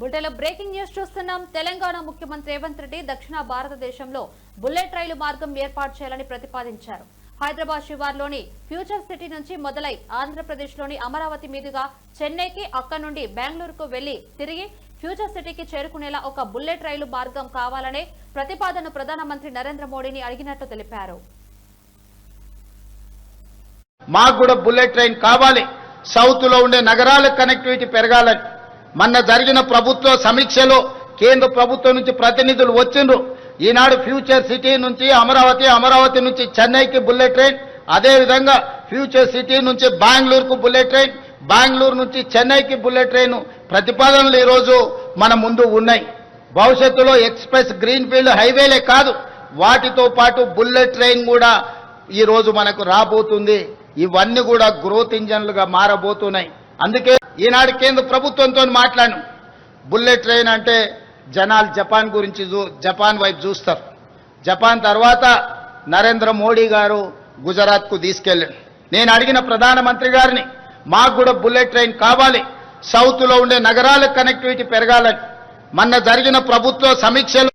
బుల్టెలో breaking news చూస్తున్నాం. తెలంగాణ ముఖ్యమంత్రి రేవంత్ రెడ్డి దక్షిణ భారతదేశంలో బుల్లెట్ రైలు మార్గం ఏర్పాటు చేయాలని ప్రతిపాదించారు. హైదరాబాద్ శివార్లోని ఫ్యూచర్ సిటీ నుంచి మొదలై ఆంధ్రప్రదేశ్లోని అమరావతి మీదుగా చెన్నైకి అక్కడి నుండి బెంగళూరుకు వెళ్ళి తిరిగి ఫ్యూచర్ సిటీకి చేరుకునేలా ఒక బుల్లెట్ రైలు మార్గం కావాలనే ప్రతిపాదన ప్రధానమంత్రి నరేంద్ర మోడీని అడిగినట్టు తెలిపారు. మాకు కూడా బుల్లెట్ ట్రైన్ కావాలి. సౌత్లో ఉండే నగరాలకు కనెక్టివిటీ పెరగాలని మొన్న జరిగిన ప్రభుత్వ సమీక్షలో కేంద్ర ప్రభుత్వం నుంచి ప్రతినిధులు వచ్చిండ్రు. ఈనాడు ఫ్యూచర్ సిటీ నుంచి అమరావతి అమరావతి నుంచి చెన్నైకి బుల్లెట్ ట్రైన్ అదేవిధంగా ఫ్యూచర్ సిటీ నుంచి బెంగళూరుకు బుల్లెట్ ట్రైన్ బెంగళూరు నుంచి చెన్నైకి బుల్లెట్ ట్రైన్ ప్రతిపాదనలు ఈరోజు మన ముందు ఉన్నాయి. భవిష్యత్తులో ఎక్స్ప్రెస్ గ్రీన్ ఫీల్డ్ హైవేలే కాదు వాటితో పాటు బుల్లెట్ ట్రైన్ కూడా ఈ రోజు మనకు రాబోతుంది. ఇవన్నీ కూడా గ్రోత్ ఇంజన్లుగా మారబోతున్నాయి. అందుకే ఈనాడు కేంద్ర ప్రభుత్వంతో మాట్లాడాను. బుల్లెట్ ట్రైన్ అంటే జనాలు జపాన్ గురించి చూ- జపాన్ వైపు చూస్తారు. జపాన్ తర్వాత నరేంద్ర మోడీ గారు గుజరాత్కు తీసుకెళ్ళాడు నేను అడిగిన ప్రధానమంత్రి గారిని మాకు కూడా బుల్లెట్ ట్రైన్ కావాలి సౌత్లో ఉండే నగరాల కనెక్టివిటీ పెరగాలని. మొన్న జరిగిన ప్రభుత్వ సమీక్షలు